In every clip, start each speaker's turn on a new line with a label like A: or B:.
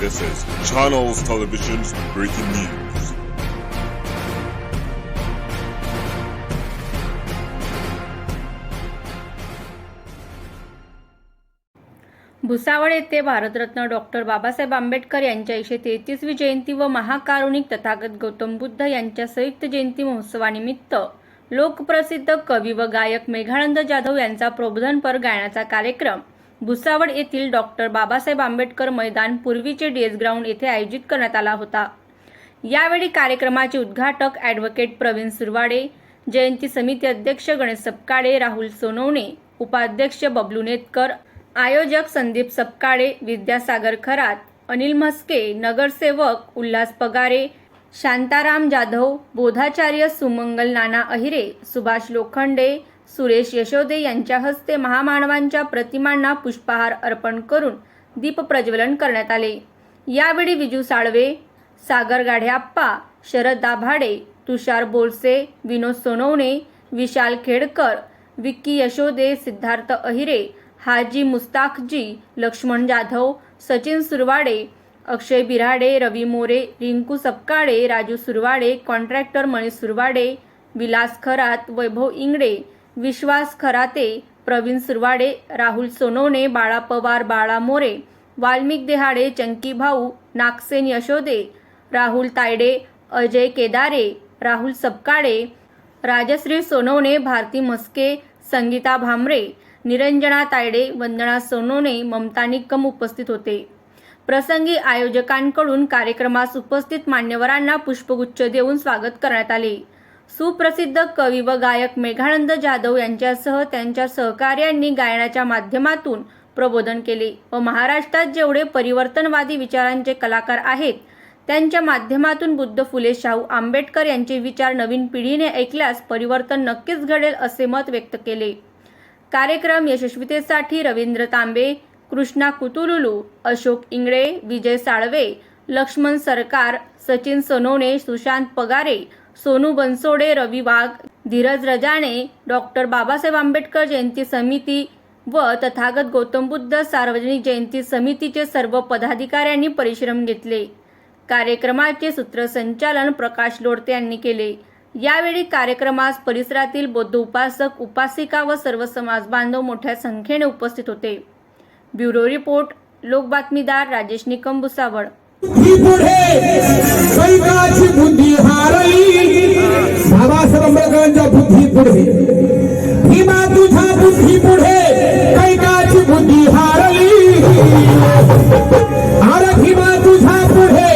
A: This is Channels Television's breaking news.
B: Bhusawal येथे Bharat Ratna doctor Babasaheb Ambedkar यांच्या एकशे तेहतीसवी जयंती व महाकारुणिक तथागत गौतम बुद्ध यांच्या संयुक्त जयंती महोत्सवानिमित्त लोकप्रसिद्ध कवी व गायक मेघानंद जाधव यांचा प्रबोधनपर गायनाचा कार्यक्रम भुसावळ येथील डॉक्टर बाबासाहेब आंबेडकर मैदान पूर्वीचे डीएस ग्राउंड येथे आयोजित करण्यात आला होता. यावेळी कार्यक्रमाचे उद्घाटक ॲडव्होकेट प्रवीण सुरवाडे जयंती समिती अध्यक्ष गणेश सपकाळे राहुल सोनवणे उपाध्यक्ष बबलू नेतकर आयोजक संदीप सपकाळे विद्यासागर खरात अनिल म्हस्के नगरसेवक उल्हास पगारे शांताराम जाधव बोधाचार्य सुमंगल नाना अहिरे सुभाष लोखंडे सुरेश यशोदे यांच्या हस्ते महामानवांच्या प्रतिमांना पुष्पहार अर्पण करून दीपप्रज्वलन करण्यात आले. यावेळी विजू साळवे सागर गाढेआप्पा शरद दाभाडे तुषार बोलसे विनोद सोनवणे विशाल खेडकर विक्की यशोदे सिद्धार्थ अहिरे हाजी मुस्ताकजी लक्ष्मण जाधव सचिन सुरवाडे अक्षय बिराडे रवी मोरे रिंकू सपकाळे राजू सुरवाडे कॉन्ट्रॅक्टर मनीष सुरवाडे विलास खरात वैभव इंगडे विश्वास खराते प्रवीण सुरवाडे राहुल सोनवणे बाळा पवार बाळा मोरे वाल्मिक देहाडे चंकी भाऊ नागसेन यशोदे राहुल तायडे अजय केदारे राहुल सपकाळे राजश्री सोनवणे भारती मस्के संगीता भामरे निरंजना तायडे वंदना सोनवणे ममता निकम उपस्थित होते. प्रसंगी आयोजकांकडून कार्यक्रमास उपस्थित मान्यवरांना पुष्पगुच्छ देऊन स्वागत करण्यात आले. सुप्रसिद्ध कवी व गायक मेघानंद जाधव यांच्यासह त्यांच्या सहकार्यांनी गायनाच्या माध्यमातून प्रबोधन केले व महाराष्ट्रात जेवढे परिवर्तनवादी विचारांचे कलाकार आहेत त्यांच्या माध्यमातून बुद्ध फुले शाहू आंबेडकर यांचे विचार नवीन पिढीने ऐकल्यास परिवर्तन नक्कीच घडेल असे मत व्यक्त केले. कार्यक्रम यशस्वीतेसाठी रवींद्र तांबे कृष्णा कुतुलुलू अशोक इंगळे विजय साळवे लक्ष्मण सरकार सचिन सोनवणे सुशांत पगारे सोनू बनसोडे रवी वाघ धीरज रजाणे डॉक्टर बाबासाहेब आंबेडकर जयंती समिती व तथागत गौतम बुद्ध सार्वजनिक जयंती समितीचे सर्व पदाधिकाऱ्यांनी परिश्रम घेतले. कार्यक्रमाचे सूत्रसंचालन प्रकाश लोडते यांनी केले. यावेळी कार्यक्रमास परिसरातील बौद्ध उपासक उपासिका व सर्व समाज बांधव मोठ्या संख्येने उपस्थित होते. ब्युरो रिपोर्ट लोकबातमीदार राजेश निकम भुसावळ.
C: ही पुढे. कैकाची बुद्धी हारली. बाबासाहेब आंबेडकरांच्या बुद्धी पुढे. भीमा तुझ्या बुद्धी पुढे. कैकाची बुद्धी हारली. अरे भीमा तुझ्या पुढे.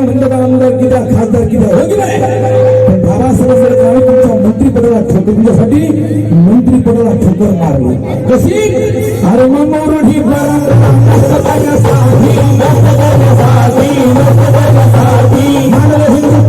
C: एक म्हणलं का आमदार किती खासदार किती हो की नाही पण बाबासाहेब आम्ही तुमच्या मंत्रीपदाला ठोकर तुझ्यासाठी मंत्रीपदाला ठोकर मारली कशी अरे मनोरणी मानव हिंदू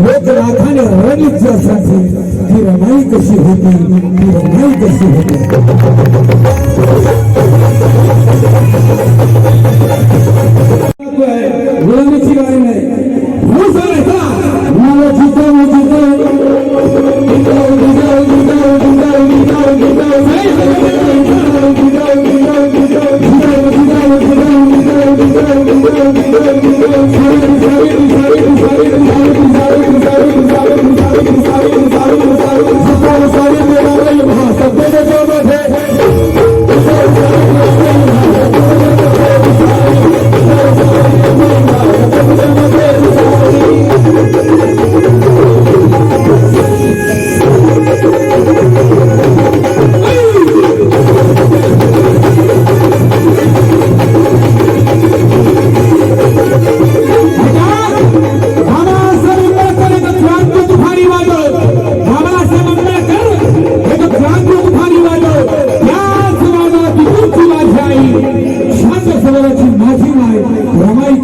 C: लोक राखाने रणित असायचे ती रमाई कशी होती ती रमाई कशी होती गुलामीची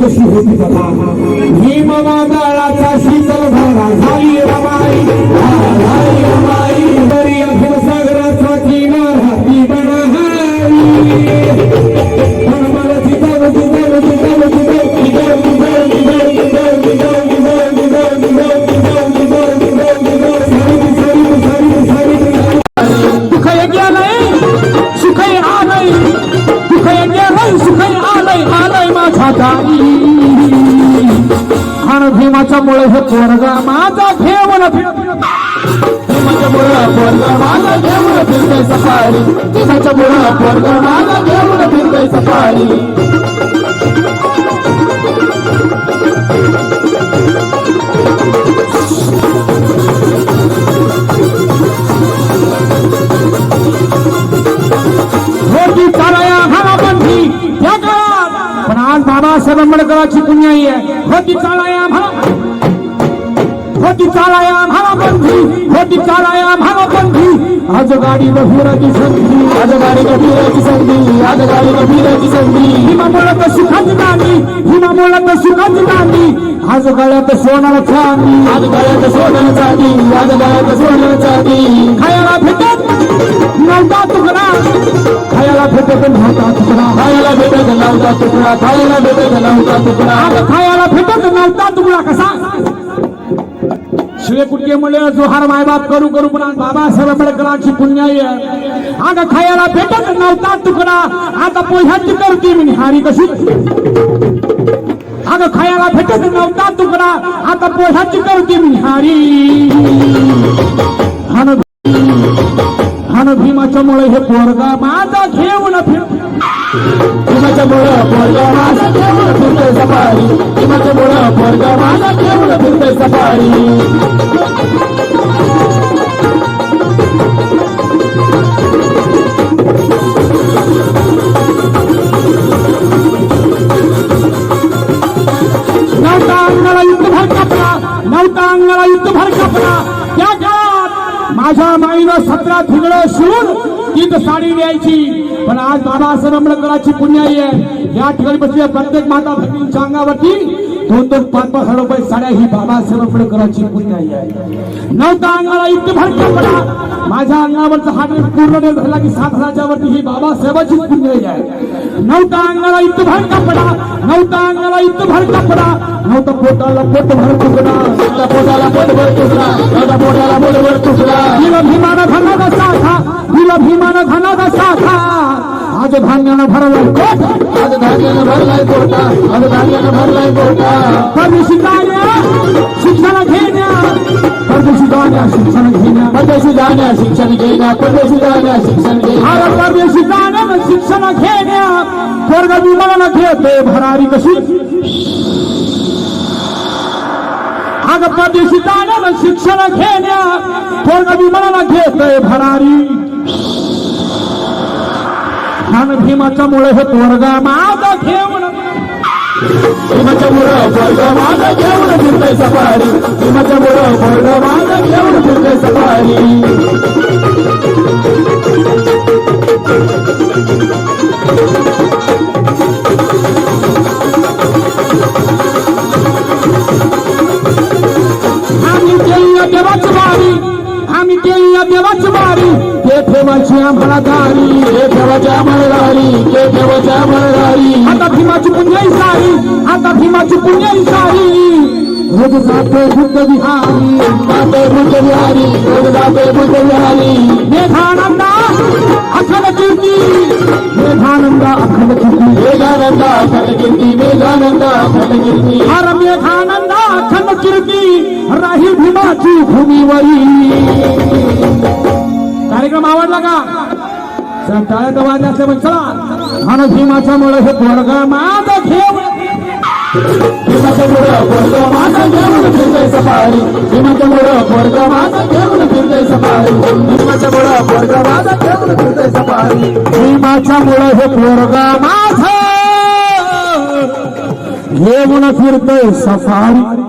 D: Suhu 妈 पोरगा माझा घेऊन भीमाच्या मुळे पोरगा माझा घेऊन सफारी. पोरगा माझा घेऊन सफारी. पण आज बाबासाहेब आंबेडकरांची पुण्याई आहे. होती चालाया म्हणा होती चालाया बंधी होती चालाया बंधी आज गाडी बहिराची संधी आज गाडी बहिराची संधी आज गाडी बहिराची संधी। हिमा मुळात सुखाची नांदी हिमा मुळात सुखाची नांदी आज गळ्यात सोनाला चांदी आज गळ्यात सोनाला चांदी आज गळ्यात सोनाला चांदी। खायला भेटत नव्हता तुकडा खायला भेटत नव्हता तुकडा। खायला भेटत नव्हता तुकडा खायला भेटत नव्हता तुकडा। खायला भेटत नव्हता तुकडा कसा? शिळे कुटके म्हणले जोहार मायबाप करू करू पण बाबासाहेब आंबेडकरांची पुण्याई आता खायला भेटत नव्हता तुकडा. आता पोह्याची करते मी हारी कशी. अगं खायला भेटत नव्हता तुकडा. आता पोह्याची करते मी हारी हान भीमाच्या मुळे हे पोरगा माझा घेऊन फिर भीमाच्या मुळे पोरगा माझा घेऊन फिरते सफारी. भीमाच्या मुळे पोरगा माझा घेऊन फिरते सफारी. माझ्या माईनं सतरा थिगडं शिवून तीच साडी द्यायची पण आज बाबासाहेब आंबेडकरांची पुण्याई आहे. या ठिकाणी बसलेल्या प्रत्येक माता भगिनीच्या अंगावरती दोन दोन पाच पाच हजार रुपये साड्या ही बाबा आंबेडकरांची पुण्याई आहे. नव्हता अंगाला युद्धभर पडा माझ्या अंगावरचा हा पूर्ण झाला की सात हजारच्या वरती ही बाबासाहेबाची पुण्याई आहे. नवता अंगाला युद्धभर कापला नवता अंगाला युद्धभर कापला. नव्हता पोटाला पोट भर तुकडा नव्हता पोटाला पोट भर तुकडा नव्हता पोटाला पोट भर तुकडा. हिला भीमानं धनाचा साथा हिला भीमानं धनाचा साथा आज धान्यानं भरलाय कोट. आज धान्यानं भरलाय कोटा. आज धान्यानं भरलाय कोटा. शिकाऱ्या शिक्षण घेण्या. परदेशी जाण्या शिक्षण घेण्या.
E: परदेशी जाण्या शिक्षण घेण्या. परदेशी जाण्या शिक्षण घेण्या.
D: परदेशी जाण्यानं शिक्षण घेण्या स्वर्ग विमानानं घेते भरारी कशी? अग परदेशी जाण्यानं शिक्षण घेण्या स्वर्ग विमानानं घेते भरारी. खान भीमाच्या मुळे हे पोरग माझा घेऊन
E: भीमाच्या मुळं वर्ग माझा घेऊन फिरतय सफारी. भीमाच्या मुळं वर्ग माझा घेऊन सफारी.
D: आम्ही केली देवाची वारी आम्ही केली देवाची वारी ते ठेवायची आम्हाला दारी
E: हे ठेवाच्या मळदारी हे ठेवाच्या मळदारी
D: आता भीमाची पुण्यही सारी आता भीमाची पुण्यही सारी रोज जाते बुद्ध विहारी
E: जाते बुद्ध विहारी रोज जाते बुद्ध विहारी
D: मेघानंदा अखंड कीर्ती मेघानंदा अखंड कीर्ती
E: वेगानंदा खंड कीर्ती वेगानंदा खंड कीर्ती
D: हर मेघानंदा अखंड कीर्ती राही भीमाची भूमीवरी. कार्यक्रम आवडला का? तर वाजल्या असल्या पण चला. आणि भीमाच्या मुळे हे पोरगा माझा घेऊन.
E: भीमाच्या मुळं वर्ग माझा घेऊन फिरतय सफारी. भीमाच्या मुळं वर्ग माझा घेऊन फिरतय सफारी. मुळं वर्ग माझा घेऊन सफारी.
D: भीमाच्या मुळे हे पोरगा माझ. घेऊन फिरतोय सफारी.